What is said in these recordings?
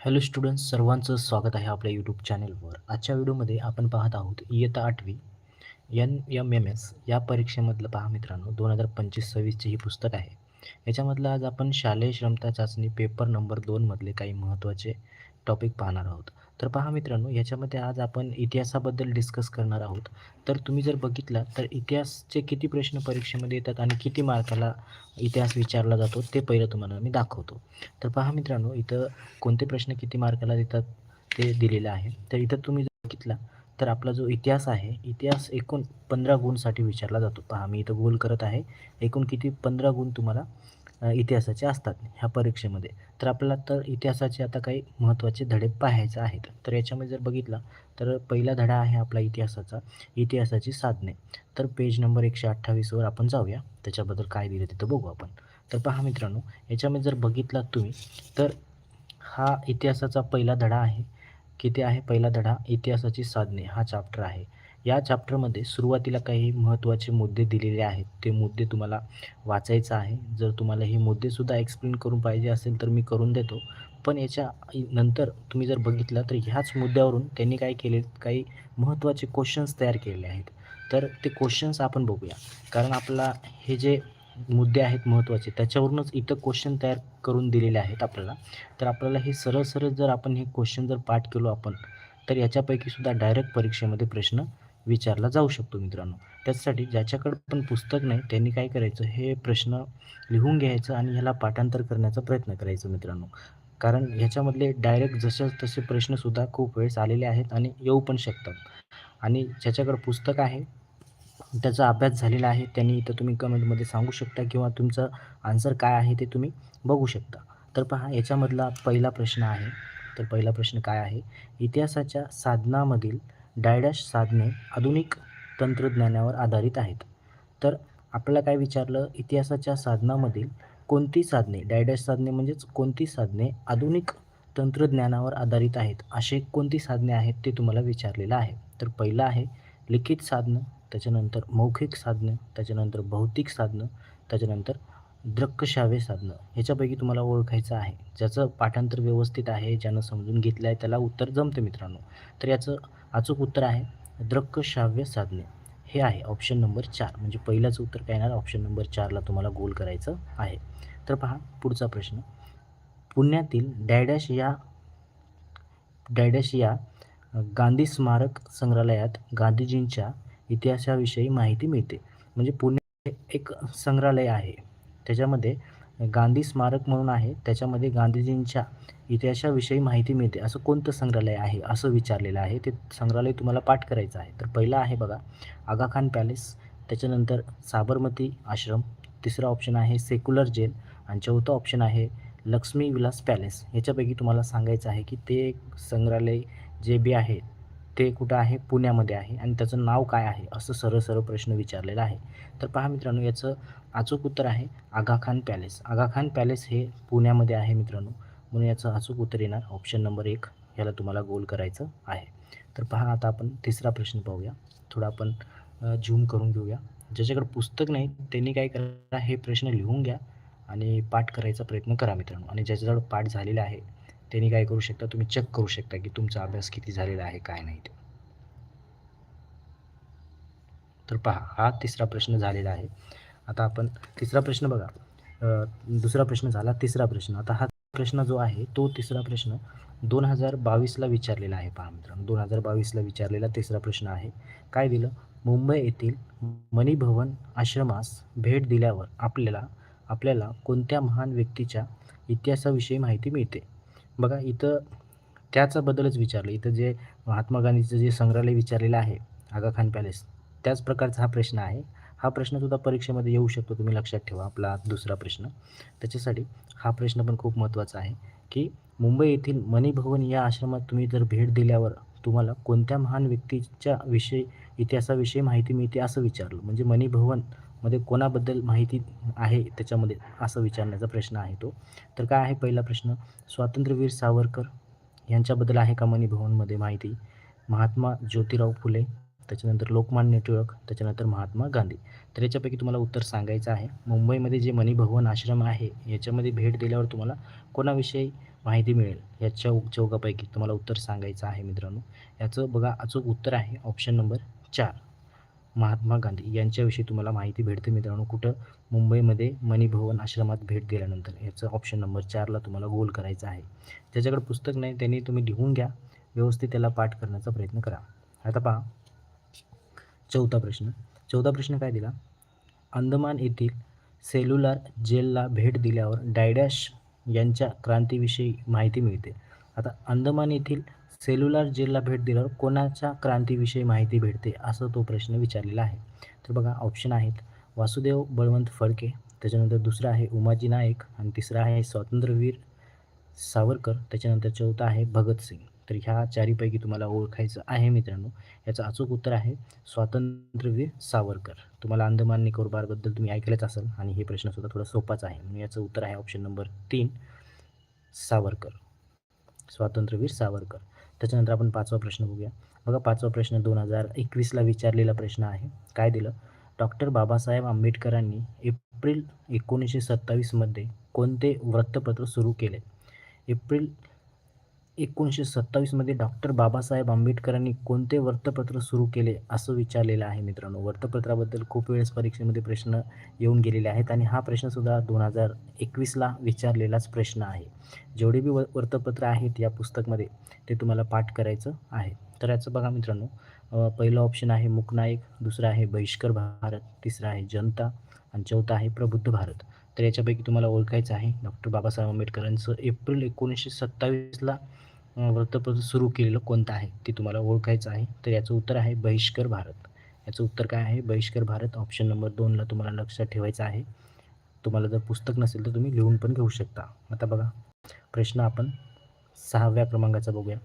Hello students सर्वांचं स्वागत आहे आपल्या यूट्यूब चॅनलवर आजच्या व्हिडिओमध्ये आपण पाहत आहोत इयत्ता आठवी एन एम एम एस या परीक्षेमधलं पहा मित्रांनो दोन हजार पंचवीस सव्वीसचे ही पुस्तक आहे. याच्यामधलं आज आपण शालेय श्रमता चाचणी पेपर नंबर दोनमधले काही महत्त्वाचे टॉपिक पाहणार आहोत. तर पहा मित्रांनो याच्यामध्ये आज आपण इतिहासाबद्दल डिस्कस करणार आहोत. तर तुम्ही जर बघितला तर इतिहासचे किती प्रश्न परीक्षेमध्ये येतात आणि किती मार्काला इतिहास विचारला जातो ते पहिलं तुम्हाला मी दाखवतो. तर पहा मित्रांनो इथं कोणते प्रश्न किती मार्काला देतात ते दिलेलं आहे. तर इथं तुम्ही जर बघितला तर आपला जो इतिहास आहे इतिहास एकूण पंधरा गुणसाठी विचारला जातो. पहा मी इथं गोल करत आहे. एकूण किती? पंधरा गुण तुम्हाला इतिहासाचे असतात ह्या परीक्षेमध्ये. तर आपल्याला तर इतिहासाचे आता काही महत्त्वाचे धडे पाहायचे आहेत. तर याच्यामध्ये जर बघितला तर पहिला धडा आहे आपला इतिहासाचा इतिहासाची साधने. तर पेज नंबर एकशे अठ्ठावीसवर आपण जाऊया. त्याच्याबद्दल काय दिलं तिथं बघू आपण. तर पहा मित्रांनो याच्यामध्ये जर बघितलात तुम्ही तर हा इतिहासाचा पहिला धडा आहे. किती आहे? पहिला धडा इतिहासाची साधने हा चॅप्टर आहे. या चॅप्टरमध्ये सुरुवातीला काही महत्त्वाचे मुद्दे दिलेले आहेत. ते मुद्दे तुम्हाला वाचायचं आहे. जर तुम्हाला हे मुद्देसुद्धा एक्सप्लेन करून पाहिजे असेल तर मी करून देतो. पण याच्या नंतर तुम्ही जर बघितलं तर ह्याच मुद्द्यावरून त्यांनी काय केले काही महत्त्वाचे क्वेश्चन्स तयार केलेले आहेत. तर ते क्वेश्चन्स आपण बघूया. कारण आपला हे जे मुद्दे आहेत महत्त्वाचे त्याच्यावरूनच इथं क्वेश्चन तयार करून दिलेले आहेत आपल्याला. तर आपल्याला हे सरळ सरळ जर आपण हे क्वेश्चन जर पाठ केलो आपण तर याच्यापैकी सुद्धा डायरेक्ट परीक्षेमध्ये प्रश्न विचारला जाऊ शकतो मित्रांनो. त्याचसाठी ज्याच्याकडे पण पुस्तक नाही त्यांनी काय करायचं हे प्रश्न लिहून घ्यायचं आणि ह्याला पाठांतर करण्याचा प्रयत्न करायचा मित्रांनो. कारण ह्याच्यामधले डायरेक्ट जसे तसे प्रश्नसुद्धा खूप वेळेस आलेले आहेत आणि येऊ पण शकतात. आणि ज्याच्याकडे पुस्तक आहे त्याचा अभ्यास झालेला आहे त्यांनी इथं तुम्ही कमेंटमध्ये सांगू शकता किंवा तुमचं आन्सर काय आहे ते तुम्ही बघू शकता. तर पहा याच्यामधला पहिला प्रश्न आहे. तर पहिला प्रश्न काय आहे? इतिहासाच्या साधनामधील डायडॅश साधने आधुनिक तंत्रज्ञानावर आधारित आहेत. तर आपल्याला काय विचारलं? इतिहासाच्या साधनामधील कोणती साधने? डायडॅश साधने म्हणजेच कोणती साधने आधुनिक तंत्रज्ञानावर आधारित आहेत? असे कोणती साधने आहेत ते तुम्हाला विचारलेलं आहे. तर पहिलं आहे लिखित साधनं त्याच्यानंतर मौखिक साधनं त्याच्यानंतर भौतिक साधनं त्याच्यानंतर दृकश्राव्य साधनं ह्याच्यापैकी तुम्हाला ओळखायचं आहे. ज्याचं पाठांतर व्यवस्थित आहे ज्यानं समजून घेतलं आहे त्याला उत्तर जमतं मित्रांनो. तर याचं अचूक उत्तर आहे दृकश्राव्य साधने हे आहे ऑप्शन नंबर चार. म्हणजे पहिल्याचं उत्तर काय येणार? ऑप्शन नंबर चारला तुम्हाला गोल करायचं आहे. तर पहा पुढचा प्रश्न. पुण्यातील डॅडॅश या डॅडॅश या गांधी स्मारक संग्रहालयात गांधीजींच्या इतिहासाविषयी माहिती मिळते. म्हणजे पुणे एक संग्रहालय आहे. त्याच्यामध्ये गांधी स्मारक म्हणून आहे. त्याच्यामध्ये गांधीजींच्या इतिहासाविषयी माहिती मिळते. असं कोणतं संग्रहालय आहे? असं विचारलेलं आहे. ते संग्रहालय तुम्हाला पाठ करायचं आहे. तर पहिलं आहे बघा आगा खान पॅलेस. त्याच्यानंतर साबरमती आश्रम. तिसरा ऑप्शन आहे सेक्युलर जेल आणि चौथा ऑप्शन आहे लक्ष्मी विलास पॅलेस. याच्यापैकी तुम्हाला सांगायचं आहे की ते एक संग्रहालय जे बी आहे ते कुठं आहे? पुण्यामध्ये आहे. आणि त्याचं नाव काय आहे? असं सरळ सरळ प्रश्न विचारलेला आहे. तर पहा मित्रांनो याचं अचूक उत्तर आहे आगाखान पॅलेस. आगाखान पॅलेस हे पुण्यामध्ये आहे मित्रांनो. म्हणून याचं अचूक उत्तर येणार ऑप्शन नंबर एक याला तुम्हाला गोल करायचं आहे. तर पहा आता आपण तिसरा प्रश्न पाहूया. थोडा आपण झूम करून घेऊया. ज्याच्याकडे पुस्तक नाही त्यांनी काय करा हे प्रश्न लिहून घ्या आणि पाठ करायचा प्रयत्न करा मित्रांनो. आणि ज्याच्याजवळ पाठ झालेला आहे त्यांनी काय करू शकता? तुम्ही चेक करू शकता की तुमचा अभ्यास किती झालेला आहे काय नाही ते. तर पहा हा तिसरा प्रश्न झालेला आहे. आता आपण तिसरा प्रश्न बघा. दुसरा प्रश्न झाला तिसरा प्रश्न. आता हा प्रश्न जो आहे तो तिसरा प्रश्न दोन हजार बावीसला विचारलेला आहे पहा मित्रांनो. दोन हजार बावीसला विचारलेला तिसरा प्रश्न आहे. काय दिलं? मुंबई येथील मणिभवन आश्रमास भेट दिल्यावर आपल्याला आपल्याला कोणत्या महान व्यक्तीच्या इतिहासाविषयी माहिती मिळते? बघा इथं त्याच्याबद्दलच विचारलं. इथं जे महात्मा गांधीचं जे संग्रहालय विचारलेलं आहे आगा खान पॅलेस त्याच प्रकारचा हा प्रश्न आहे. हा प्रश्नसुद्धा परीक्षेमध्ये येऊ शकतो तुम्ही लक्षात ठेवा. आपला दुसरा प्रश्न. त्याच्यासाठी हा प्रश्न पण खूप महत्त्वाचा आहे की मुंबई येथील मणिभवन या आश्रमात तुम्ही जर भेट दिल्यावर तुम्हाला कोणत्या महान व्यक्तीच्या विषयी इतिहासाविषयी माहिती मिळते असं विचारलं. म्हणजे मध्ये कोणाबद्दल माहिती आहे त्याच्यामध्ये असं विचारण्याचा प्रश्न आहे तो. तर काय आहे पहिला प्रश्न? स्वातंत्र्यवीर सावरकर यांच्याबद्दल आहे का मणिभवनमध्ये माहिती? महात्मा ज्योतिराव फुले त्याच्यानंतर लोकमान्य टिळक त्याच्यानंतर महात्मा गांधी. तर याच्यापैकी तुम्हाला उत्तर सांगायचं आहे. मुंबईमध्ये जे मणिभवन आश्रम आहे याच्यामध्ये भेट दिल्यावर तुम्हाला कोणाविषयी माहिती मिळेल? याच्या चौकापैकी तुम्हाला उत्तर सांगायचं आहे मित्रांनो. याचं बघा अचूक उत्तर आहे. ऑप्शन नंबर चार. महात्मा गांधी यांच्याविषयी तुम्हाला माहिती भेटते मित्रांनो. कुठं? मुंबईमध्ये मणिभवन आश्रमात भेट दिल्यानंतर. याचं ऑप्शन नंबर चारला तुम्हाला गोल करायचं आहे. ज्याच्याकडे पुस्तक नाही त्यांनी तुम्ही लिहून घ्या. व्यवस्थित त्याला पाठ करण्याचा प्रयत्न करा. आता पहा. चौथा प्रश्न. चौथा प्रश्न काय दिला? अंदमान येथील सेल्युलर जेलला भेट दिल्यावर डायडॅश यांच्या क्रांतीविषयी माहिती मिळते. आता अंदमान येथील सेल्युलर जेलला भेट दिल्यावर कोणाच्या क्रांतीविषयी माहिती भेटते असं तो प्रश्न विचारलेला आहे. तर बघा ऑप्शन आहेत. वासुदेव बळवंत फडके त्याच्यानंतर दुसरा आहे उमाजी नाईक आणि तिसरा आहे स्वातंत्र्यवीर सावरकर त्याच्यानंतर चौथा आहे भगतसिंग तर ह्या चारीपैकी तुम्हाला ओळखायचं आहे मित्रांनो. याचं अचूक उत्तर आहे स्वातंत्र्यवीर सावरकर. तुम्हाला अंदमान निकोबारबद्दल तुम्ही ऐकलंच असाल आणि हे प्रश्नसुद्धा थोडा सोपाच आहे. म्हणून याचं उत्तर आहे ऑप्शन नंबर तीन सावरकर. स्वातंत्र्यवीर सावरकर. त्याच्यानंतर आपण पाचवा प्रश्न बघूया. बघा पाचवा प्रश्न दोन हजार एकवीसला विचारलेला प्रश्न आहे. काय दिलं? डॉक्टर बाबासाहेब आंबेडकरांनी एप्रिल एकोणीसशे सत्तावीसमध्ये कोणते वृत्तपत्र सुरू केले? एप्रिल एकोणीसशे सत्तावीसमध्ये डॉक्टर बाबासाहेब आंबेडकरांनी कोणते वृत्तपत्र सुरू केले असं विचारलेलं आहे मित्रांनो. वृत्तपत्राबद्दल खूप वेळेस परीक्षेमध्ये प्रश्न येऊन गेलेले आहेत आणि हा प्रश्नसुद्धा दोन हजार एकवीसला विचारलेलाच प्रश्न आहे. जेवढे बी व वृत्तपत्र आहेत या पुस्तकमध्ये ते तुम्हाला पाठ करायचं आहे. तर याचं बघा मित्रांनो. पहिलं ऑप्शन आहे मुकनायक दुसरं आहे बहिष्कर भारत तिसरं आहे जनता आणि चौथा आहे प्रबुद्ध भारत. तर याच्यापैकी तुम्हाला ओळखायचं आहे डॉक्टर बाबासाहेब आंबेडकरांचं एप्रिल एकोणीसशे सत्तावीसला वृत्तपत्र सुरू केलेलं कोणतं आहे ते तुम्हाला ओळखायचं आहे. तर याचं उत्तर आहे बहिष्कर भारत. याचं उत्तर काय आहे? बहिष्कर भारत ऑप्शन नंबर दोनला तुम्हाला लक्षात ठेवायचं आहे. तुम्हाला जर पुस्तक नसेल तर तुम्ही लिहून पण घेऊ शकता. आता बघा. प्रश्न आपण सहाव्या क्रमांकाचा बघूया.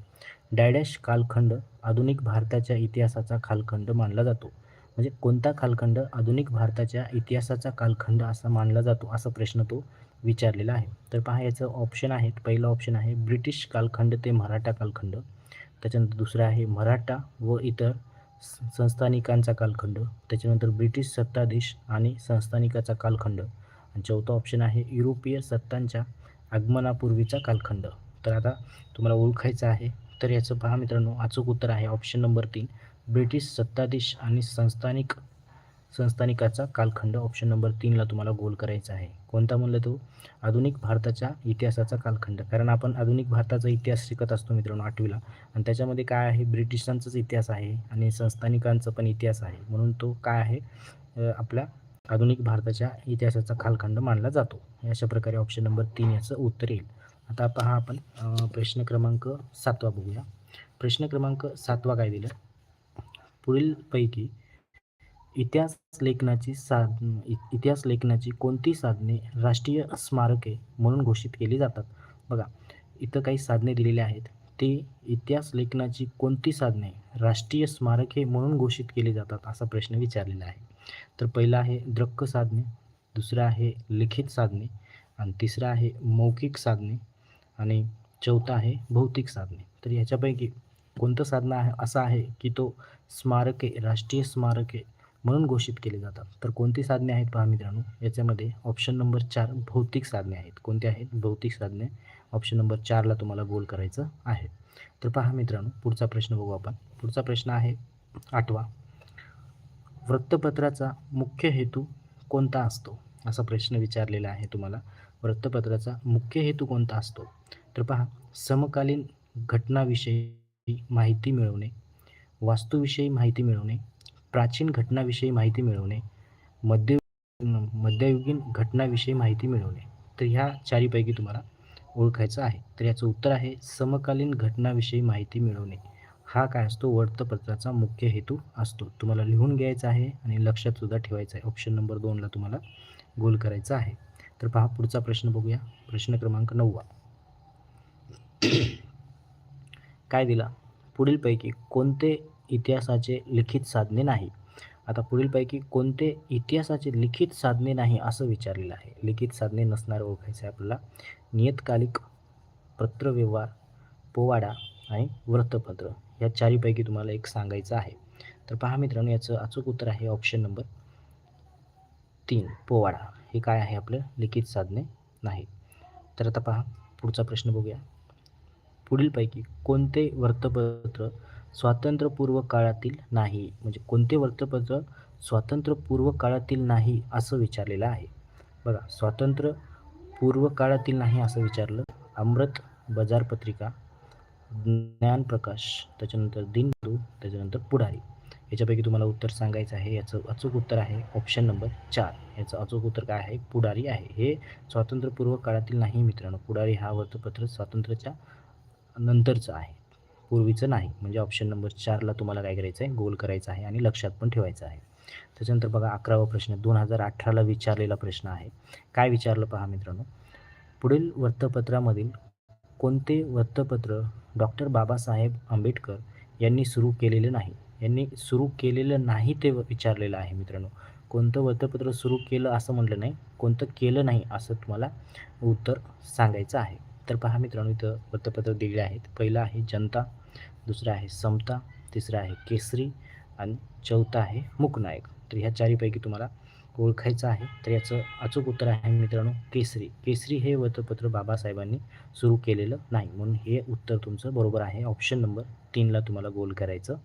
डायडॅश कालखंड आधुनिक भारताच्या इतिहासाचा कालखंड मानला जातो. म्हणजे कोणता कालखंड आधुनिक भारताच्या इतिहासाचा कालखंड असा मानला जातो? असा प्रश्न तो विचारलेला आहे. तर पहा याचं ऑप्शन आहेत पहिलं ऑप्शन आहे ब्रिटिश कालखंड ते मराठा कालखंड. त्याच्यानंतर दुसरं आहे मराठा व इतर संस्थानिकांचा कालखंड. त्याच्यानंतर ब्रिटिश सत्ताधीश आणि संस्थानिकाचा कालखंड. आणि चौथा ऑप्शन आहे युरोपीय सत्तांच्या आगमनापूर्वीचा कालखंड. तर आता तुम्हाला ओळखायचं आहे. तर याचं पहा मित्रांनो अचूक उत्तर आहे ऑप्शन नंबर तीन. ब्रिटिश सत्ताधीश आणि संस्थानिक संस्थानिकाचा कालखंड ऑप्शन नंबर तीनला तुम्हाला गोल करायचा आहे. कोणता म्हणलं तो? आधुनिक भारताच्या इतिहासाचा कालखंड. कारण आपण आधुनिक भारताचा इतिहास शिकत असतो मित्रांनो आठवीला. आणि त्याच्यामध्ये काय आहे? ब्रिटिशांचाच इतिहास आहे आणि संस्थानिकांचा पण इतिहास आहे. म्हणून तो काय आहे? आपल्या आधुनिक भारताच्या इतिहासाचा कालखंड मानला जातो. अशा प्रकारे ऑप्शन नंबर तीन याचं उत्तर येईल. आता पहा आपण प्रश्न क्रमांक सातवा बघूया. प्रश्न क्रमांक सातवा काय दिलं? पुढीलपैकी इतिहास लेखनाची साध इतिहास लेखनाची कोणती साधने राष्ट्रीय स्मारके म्हणून घोषित केली जातात? बघा इथं काही साधने दिलेली आहेत. ते इतिहास लेखनाची कोणती साधने राष्ट्रीय स्मारके म्हणून घोषित केली जातात असा प्रश्न विचारलेला आहे. तर पहिला आहे द्रक्क साधने दुसरं आहे लिखित साधने आणि तिसरं आहे मौखिक साधने आणि चौथा आहे भौतिक साधने. तर ह्याच्यापैकी कोणतं साधनं आहे असं आहे की तो स्मारके राष्ट्रीय स्मारके म्हणून घोषित केले जातात. तर कोणती साधने आहेत पहा मित्रांनो? याच्यामध्ये ऑप्शन नंबर चार भौतिक साधने आहेत. कोणती आहेत? भौतिक साधने. ऑप्शन नंबर चारला तुम्हाला गोल करायचं आहे. तर पहा मित्रांनो पुढचा प्रश्न बघू आपण. पुढचा प्रश्न आहे आठवा. वृत्तपत्राचा मुख्य हेतू कोणता असतो? असा प्रश्न विचारलेला आहे तुम्हाला. वृत्तपत्राचा मुख्य हेतू कोणता असतो? तर पहा समकालीन घटनाविषयी माहिती मिळवणे वास्तूविषयी माहिती मिळवणे प्राचीन घटनाविषयी माहिती मिळवणे मध्य मध्ययुगीन घटनाविषयी माहिती मिळवणे. तर ह्या चारीपैकी तुम्हाला ओळखायचं आहे. तर याचं उत्तर आहे समकालीन घटनाविषयी माहिती मिळवणे. हा काय असतो? वृत्तपत्राचा मुख्य हेतू असतो. तुम्हाला लिहून घ्यायचा आहे आणि लक्षात सुद्धा ठेवायचं आहे. ऑप्शन नंबर दोनला तुम्हाला गोल करायचा आहे. तर पहा पुढचा प्रश्न बघूया. प्रश्न क्रमांक नववा. काय दिला? पुढीलपैकी कोणते इतिहासाचे लिखित साधने नाही? आता पुढीलपैकी कोणते इतिहासाचे लिखित साधने नाही असं विचारलेलं आहे. लिखित साधने नसणारं ओळखायचं आहे आपल्याला. नियतकालिक पत्रव्यवहार पोवाडा आणि वृत्तपत्र या चारीपैकी तुम्हाला एक सांगायचं आहे. तर पहा मित्रांनो याचं अचूक उत्तर आहे ऑप्शन नंबर तीन पोवाडा. हे काय आहे आपलं? लिखित साधने नाही. तर आता पहा पुढचा प्रश्न बघूया. पुढीलपैकी कोणते वृत्तपत्र स्वातंत्र्यपूर्व काळातील नाही? म्हणजे कोणते वृत्तपत्र स्वातंत्र्यपूर्व काळातील नाही असं विचारलेलं आहे. बघा स्वातंत्र्य पूर्व काळातील नाही असं विचारलं. अमृत बाजार पत्रिका ज्ञानप्रकाश त्याच्यानंतर दिनबंधू त्याच्यानंतर पुढारी. याच्यापैकी तुम्हाला उत्तर सांगायचं आहे. याचं अचूक उत्तर आहे ऑप्शन नंबर चार. याचं अचूक उत्तर काय आहे? पुढारी आहे. हे स्वातंत्र्यपूर्व काळातील नाही मित्रांनो. पुढारी हा वृत्तपत्र स्वातंत्र्याच्या नंतरचं आहे. पूर्वीचं नाही. म्हणजे ऑप्शन नंबर चारला तुम्हाला काय करायचं आहे? गोल करायचं आहे आणि लक्षात पण ठेवायचं आहे. त्याच्यानंतर बघा अकरावा प्रश्न. दोन हजार अठराला विचारलेला प्रश्न आहे. काय विचारलं पहा मित्रांनो? पुढील वृत्तपत्रामधील कोणते वृत्तपत्र डॉक्टर बाबासाहेब आंबेडकर यांनी सुरू केलेले नाही? यांनी सुरू केलेलं नाही ते विचारलेलं आहे मित्रांनो. कोणतं वृत्तपत्र सुरू केलं असं म्हटलं नाही? कोणतं केलं नाही असं तुम्हाला उत्तर सांगायचं आहे. तर पहा मित्रांनो इथं वृत्तपत्र दिलेले आहेत. पहिलं आहे जनता दुसरं आहे समता तिसरं आहे केसरी आणि चौथा आहे मुकनायक. तर ह्या चारीपैकी तुम्हाला ओळखायचं आहे. तर याचं अचूक उत्तर आहे मित्रांनो केसरी. केसरी हे वृत्तपत्र बाबासाहेबांनी सुरू केलेलं नाही. म्हणून हे उत्तर तुमचं बरोबर आहे. ऑप्शन नंबर तीनला तुम्हाला गोल करायचं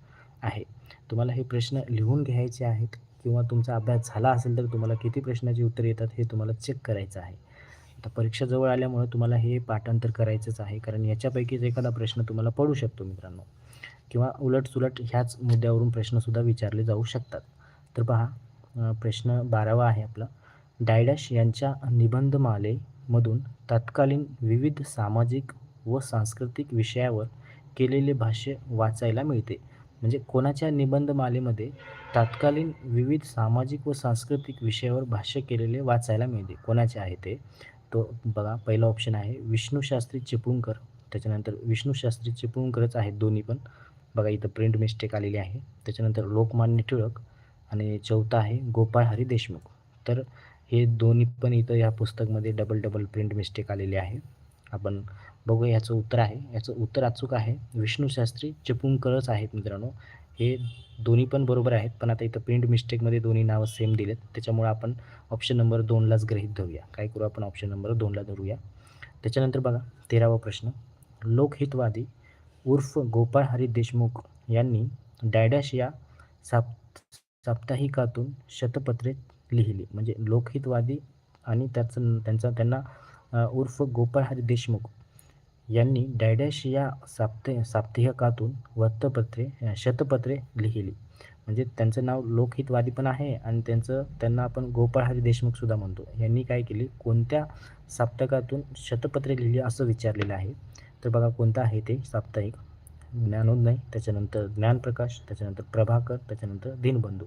आहे. तुम्हाला हे प्रश्न लिहून घ्यायचे आहेत किंवा तुमचा अभ्यास झाला असेल तर तुम्हाला किती प्रश्नाची उत्तरे येतात हे तुम्हाला चेक करायचं आहे. आता परीक्षा जवळ आल्यामुळे तुम्हाला हे पाठांतर करायचंच आहे. कारण याच्यापैकीच एखादा प्रश्न तुम्हाला पडू शकतो मित्रांनो. किंवा उलटसुलट ह्याच मुद्द्यावरून प्रश्नसुद्धा विचारले जाऊ शकतात. तर पहा प्रश्न बारावा आहे आपला. डायडॅश यांच्या निबंधमालेमधून तत्कालीन विविध सामाजिक व सांस्कृतिक विषयावर केलेले भाष्य वाचायला मिळते. म्हणजे कोणाच्या निबंधमालेमध्ये तत्कालीन विविध सामाजिक व सांस्कृतिक विषयावर भाष्य केलेले वाचायला मिळते? कोणाचे आहे ते? तो बघा पहिला ऑप्शन आहे विष्णूशास्त्री चिपळूणकर. त्याच्यानंतर विष्णूशास्त्री चिपळूणकरच आहेत दोन्ही पण. बघा इथं प्रिंट मिस्टेक आलेली आहे. त्याच्यानंतर लोकमान्य टिळक आणि चौथा आहे गोपाळ हरी देशमुख. तर हे दोन्ही पण इथं या पुस्तकमध्ये डबल डबल प्रिंट मिस्टेक आलेली आहे. आपण बघूया याचं उत्तर आहे. याचं उत्तर अचूक आहे. विष्णूशास्त्री चिपळूणकरच आहेत मित्रांनो. हे दोन्ही पण बरोबर आहेत पण आता इथं प्रिंट मिस्टेकमध्ये दोन्ही नावं सेम दिलेत. त्याच्यामुळे आपण ऑप्शन नंबर दोनलाच ग्रहित धरूया. काय करू आपण ऑप्शन नंबर दोनला धरूया? त्याच्यानंतर बघा तेरावा प्रश्न. लोकहितवादी उर्फ गोपाळ हरी देशमुख यांनी डायडॅश या साप साप्ताहिकातून शतपत्रे लिहिली. म्हणजे लोकहितवादी आणि त्याचं त्यांचा त्यांना उर्फ गोपाळ हरी देशमुख यांनी डायडॅश या साप्ते साप्ताहिकातून वृत्तपत्रे शतपत्रे लिहिली. म्हणजे त्यांचं नाव लोकहितवादी पण आहे आणि त्यांचं त्यांना आपण गोपाळ हरी देशमुखसुद्धा म्हणतो. यांनी काय केली? कोणत्या साप्ताहिकातून शतपत्रे लिहिली असं विचारलेलं आहे? तर बघा कोणतं आहे ते साप्ताहिक? ज्ञानोदय त्याच्यानंतर ज्ञानप्रकाश त्याच्यानंतर प्रभाकर त्याच्यानंतर दिनबंधू.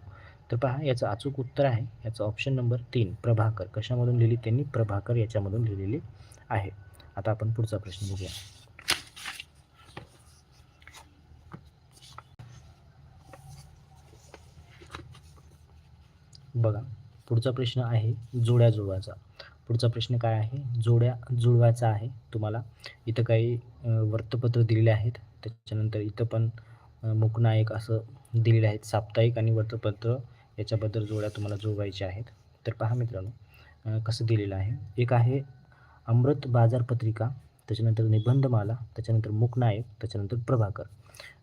तर पहा याचं अचूक उत्तर आहे. याचं ऑप्शन नंबर तीन प्रभाकर. कशामधून लिहिली? त्यांनी प्रभाकर याच्यामधून लिहिलेली आहे. आता आपण पुढचा प्रश्न बघूया. बघा पुढचा प्रश्न आहे जोड्या जुळवाचा पुढचा प्रश्न काय आहे? जोड्या जुळवायचा आहे तुम्हाला. इथं काही वृत्तपत्र दिलेले आहेत. त्याच्यानंतर इथं पण मुकनायक असं दिलेले आहेत. साप्ताहिक आणि वृत्तपत्र याच्याबद्दल जोड्या तुम्हाला जुळवायच्या आहेत. तर पहा मित्रांनो कसं दिलेलं आहे? एक आहे अमृत बाजार पत्रिका त्याच्यानंतर निबंधमाला त्याच्यानंतर मुकनायक त्याच्यानंतर प्रभाकर.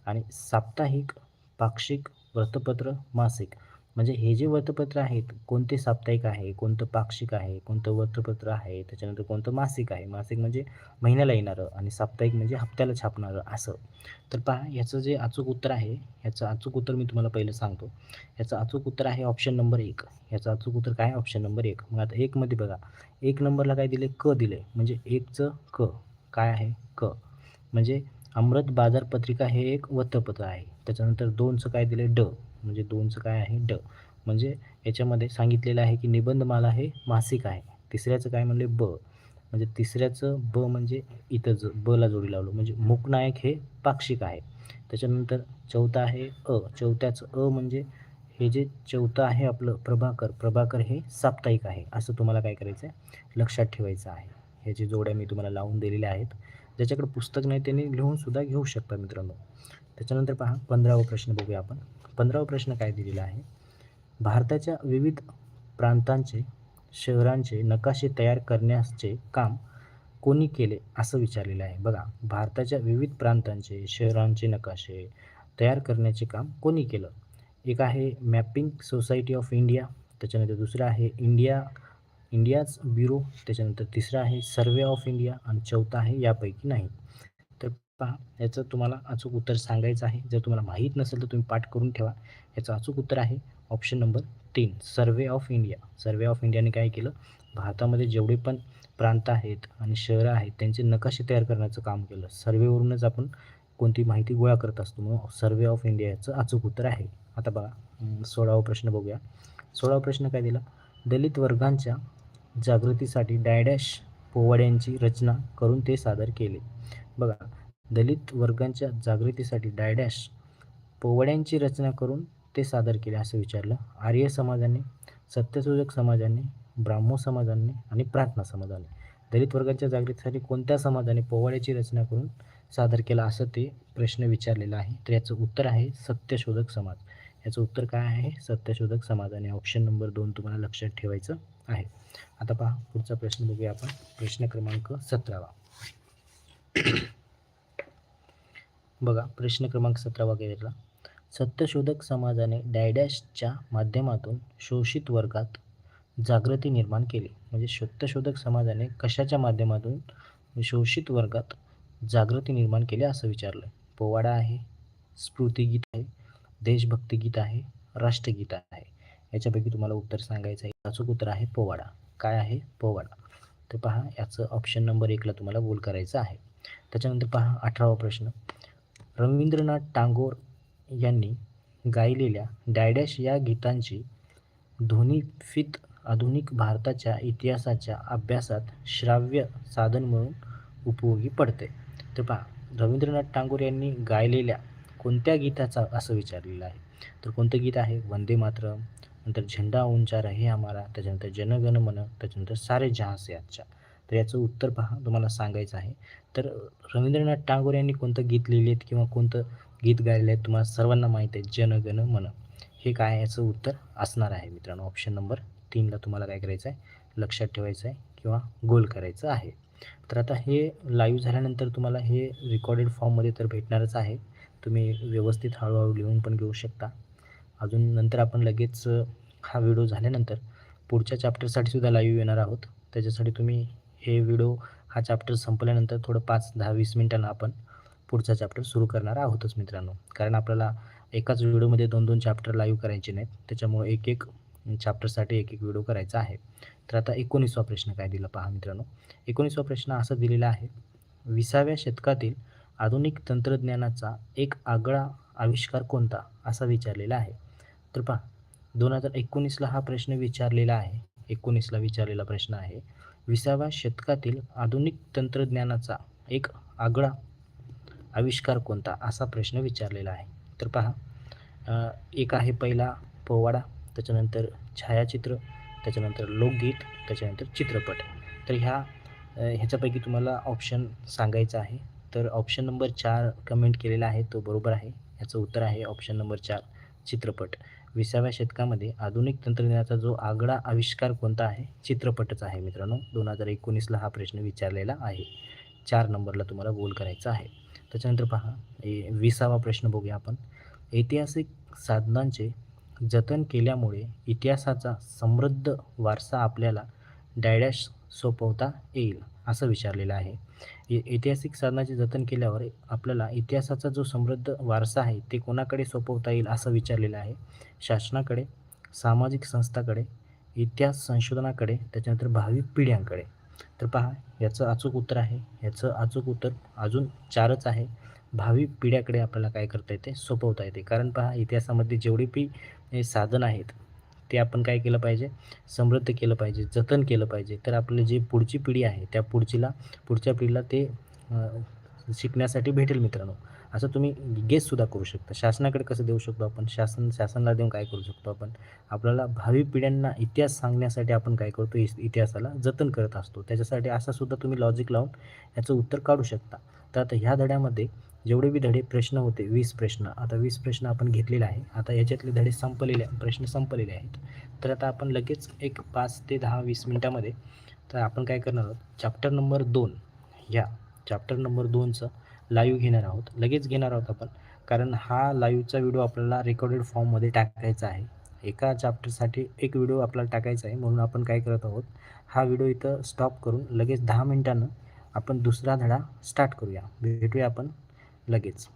आणि साप्ताहिक पाक्षिक वृत्तपत्र मासिक. म्हणजे हे जे वृत्तपत्र आहेत कोणते साप्ताहिक आहे कोणतं पाक्षिक आहे कोणतं वृत्तपत्र आहे त्याच्यानंतर कोणतं मासिक आहे? मासिक म्हणजे महिन्याला येणारं आणि साप्ताहिक म्हणजे हप्त्याला छापणारं असं. तर पहा याचं जे अचूक उत्तर आहे याचं अचूक उत्तर मी तुम्हाला पहिलं सांगतो. याचं अचूक उत्तर आहे ऑप्शन नंबर एक. याचं अचूक उत्तर काय ऑप्शन नंबर एक. मग आता एकमध्ये बघा. एक नंबरला काय दिले क दिले म्हणजे एकचं क. काय आहे? क. म्हणजे अमृत बाजार पत्रिका हे एक वृत्तपत्र आहे. त्याच्यानंतर दोनचं काय दिले ड. म्हणजे दोनचं काय आहे? ड. म्हणजे याच्यामध्ये सांगितलेलं आहे की निबंधमाला हे मासिक आहे. तिसऱ्याचं काय म्हणले? ब. म्हणजे तिसऱ्याचं ब म्हणजे इथं ज बला जोडी लावलो. म्हणजे मुकनायक हे पाक्षिक आहे. त्याच्यानंतर चौथा आहे अ. चौथ्याचं अ म्हणजे हे जे चौथं आहे आपलं प्रभाकर. प्रभाकर हे साप्ताहिक आहे. असं तुम्हाला काय करायचं आहे लक्षात ठेवायचं आहे. ह्याची जोड्या मी तुम्हाला लावून दिलेल्या आहेत ज्याच्याकडे पुस्तक नाही त्यांनी लिहून सुद्धा घेऊ शकता मित्रांनो. त्याच्यानंतर पहा पंधरावा प्रश्न बघूया आपण. पंधरावा प्रश्न काय दिलेला आहे? भारताच्या विविध प्रांतांचे शहरांचे नकाशे तयार करण्याचे काम कोणी केले असं विचारलेलं आहे? बघा भारताच्या विविध प्रांतांचे शहरांचे नकाशे तयार करण्याचे काम कोणी केलं? एक आहे मॅपिंग सोसायटी ऑफ इंडिया त्याच्यानंतर दुसरं आहे इंडिया इंडियाज ब्युरो त्याच्यानंतर तिसरं आहे सर्वे ऑफ इंडिया आणि चौथा आहे यापैकी नाही. पहा याचं तुम्हाला अचूक उत्तर सांगायचं आहे. जर तुम्हाला माहीत नसेल तर तुम्ही पाठ करून ठेवा. याचं अचूक उत्तर आहे ऑप्शन नंबर तीन survey of India survey of इंडियाने काय केलं? भारतामध्ये जेवढे पण प्रांत आहेत आणि शहरं आहेत त्यांचे नकाशे तयार करण्याचं काम केलं. सर्वेवरूनच आपण कोणती माहिती गोळा करत असतो. म्हणून सर्वे ऑफ इंडिया याचं अचूक उत्तर आहे. आता बघा सोळावा प्रश्न बघूया. सोळावा प्रश्न काय दिला? दलित वर्गांच्या जागृतीसाठी डायडॅश पोवाड्यांची रचना करून ते सादर केले. बघा दलित वर्गांच्या जागृतीसाठी डायडॅश पोवाड्यांची रचना करून ते सादर केले असं विचारलं. आर्य समाजाने सत्यशोधक समाजाने ब्राह्मो समाजाने आणि प्रार्थना समाजाने. दलित वर्गांच्या जागृतीसाठी कोणत्या समाजाने पोवाड्याची रचना करून सादर केला असं ते प्रश्न विचारलेला आहे? तर याचं उत्तर आहे सत्यशोधक समाज. याचं उत्तर काय आहे? सत्यशोधक समाज आणि ऑप्शन नंबर दोन तुम्हाला लक्षात ठेवायचं आहे. आता पहा पुढचा प्रश्न बघूया आपण. प्रश्न क्रमांक सतरावा. बघा प्रश्न क्रमांक सतरावा घेतला सत्यशोधक समाजाने डायडॅशच्या माध्यमातून शोषित वर्गात जागृती निर्माण केली. म्हणजे सत्यशोधक समाजाने कशाच्या माध्यमातून शोषित वर्गात जागृती निर्माण केली असं विचारलं? पोवाडा आहे स्मृतिगीत आहे देशभक्तिगीत आहे राष्ट्रगीत आहे. याच्यापैकी तुम्हाला उत्तर सांगायचं आहे. अचूक उत्तर आहे पोवाडा. काय आहे? पोवाडा. तर पहा याचं ऑप्शन नंबर एकला तुम्हाला गोल करायचं आहे. त्याच्यानंतर पहा अठरावा प्रश्न. रवींद्रनाथ टागोर यांनी गायलेल्या डायडॅश या गीतांची ध्वनिफीत आधुनिक भारताच्या इतिहासाच्या अभ्यासात श्राव्य साधन म्हणून उपयोगी पडते. तर पहा रवींद्रनाथ टागोर यांनी गायलेल्या कोणत्या गीताचा असं विचारलेलं आहे? तर कोणतं गीत आहे? वंदे मातरम नंतर झेंडा उंचार हे आम्हाला त्याच्यानंतर जनगण मन त्याच्यानंतर सारे जहास से तर याचं उत्तर पहा तुम्हाला सांगायचं आहे. तर रवींद्रनाथ टागोर यांनी कोणतं गीत लिहिले आहेत किंवा कोणतं गीत गायलेलं आहेत तुम्हाला सर्वांना माहीत आहे जनगण मन. हे काय याचं उत्तर असणार आहे मित्रांनो. ऑप्शन नंबर तीनला तुम्हाला काय करायचं आहे? लक्षात ठेवायचं आहे किंवा गोल करायचं आहे. तर आता हे लाईव्ह झाल्यानंतर तुम्हाला हे रेकॉर्डेड फॉर्ममध्ये तर भेटणारच आहे. तुम्ही व्यवस्थित हळूहळू लिहून पण घेऊ शकता. अजून नंतर आपण लगेच हा व्हिडिओ झाल्यानंतर पुढच्या चॅप्टरसाठी सुद्धा लाईव्ह येणार आहोत. त्याच्यासाठी तुम्ही हे व्हिडिओ हा चॅप्टर संपल्यानंतर थोडं पाच दहा वीस मिनटांना आपण पुढचा चॅप्टर सुरू करणार आहोतच मित्रांनो. कारण आपल्याला एकाच व्हिडिओमध्ये दोन दोन चॅप्टर लाईव्ह करायचे नाहीत. त्याच्यामुळे एक एक चॅप्टरसाठी एक एक व्हिडिओ करायचा आहे. तर आता एकोणीसवा प्रश्न काय दिला पहा मित्रांनो. एकोणीसवा प्रश्न असा दिलेला आहे. विसाव्या शतकातील आधुनिक तंत्रज्ञानाचा एक आगळा आविष्कार कोणता? असा विचारलेला आहे. तर पहा दोन हजार एकोणीसला हा प्रश्न विचारलेला आहे. एकोणीसला विचारलेला प्रश्न आहे. विसाव्या शतकातील आधुनिक तंत्रज्ञानाचा एक आगळा आविष्कार कोणता असा प्रश्न विचारलेला आहे. तर पहा एक आहे पहिला पोवाडा त्याच्यानंतर छायाचित्र त्याच्यानंतर लोकगीत त्याच्यानंतर चित्रपट. तर ह्या ह्याच्यापैकी तुम्हाला ऑप्शन सांगायचं आहे. तर ऑप्शन नंबर चार कमेंट केलेला आहे तो बरोबर आहे. ह्याचं उत्तर आहे ऑप्शन नंबर चार चित्रपट. विसाव्या शतकामध्ये आधुनिक तंत्रज्ञानाचा जो आगळा आविष्कार कोणता आहे? चित्रपटच आहे मित्रांनो. दोन हजार एकोणीसला हा प्रश्न विचारलेला आहे. चार नंबरला तुम्हाला गोल करायचा आहे. त्याच्यानंतर पहा. विसावा प्रश्न बघूया आपण. ऐतिहासिक साधनांचे जतन केल्यामुळे इतिहासाचा समृद्ध वारसा आपल्याला डायडॅश सोपवता येईल असं विचारलेलं आहे. ऐतिहासिक साधनाचे जतन केल्यावर आपल्याला इतिहासाचा जो समृद्ध वारसा आहे ते कोणाकडे सोपवता येईल असं विचारलेलं आहे. शासनाकडे सामाजिक संस्थाकडे इतिहास संशोधनाकडे त्याच्यानंतर भावी पिढ्यांकडे. तर पहा याचं अचूक उत्तर आहे. याचं अचूक उत्तर अजून चारच आहे. भावी पिढ्याकडे आपल्याला काय करता येते? सोपवता येते. कारण पहा इतिहासामध्ये जेवढी पी साधन आहेत ते आपण काय केलं पाहिजे? समृद्ध केलं पाहिजे जतन केलं पाहिजे. तर आपली जी पुढची पिढी आहे त्या पुढचीला पुढच्या पिढीला ते शिकण्यासाठी भेटेल मित्रांनो. असं तुम्ही गेससुद्धा करू शकता. शासनाकडे कसं देऊ शकतो आपण? शासन शासनाला देऊन काय करू शकतो आपण? आपल्याला भावी पिढ्यांना इतिहास सांगण्यासाठी आपण काय करतो? इतिहासाला जतन करत असतो. त्याच्यासाठी असा सुद्धा तुम्ही लॉजिक लावून याचं उत्तर काढू शकता. तर आता ह्या धड्यामध्ये जेवढे बी धडे प्रश्न होते वीस प्रश्न आता वीस प्रश्न आपण घेतलेले आहे आता याच्यातले धडे संपलेले प्रश्न संपलेले आहेत. तर आता आपण लगेच एक पाच ते दहा वीस मिनटामध्ये तर आपण काय करणार आहोत? चॅप्टर नंबर दोन ह्या चॅप्टर नंबर दोनचं लाईव्ह घेणार आहोत. लगेच घेणार आहोत आपण कारण हा लाईव्हचा व्हिडिओ आपल्याला रेकॉर्डेड फॉर्ममध्ये टाकायचा आहे. एका चॅप्टरसाठी एक व्हिडिओ आपल्याला टाकायचा आहे म्हणून आपण काय करत आहोत? हा व्हिडिओ इथं स्टॉप करून लगेच दहा मिनटानं आपण दुसरा धडा स्टार्ट करूया. भेटूया आपण लगेच.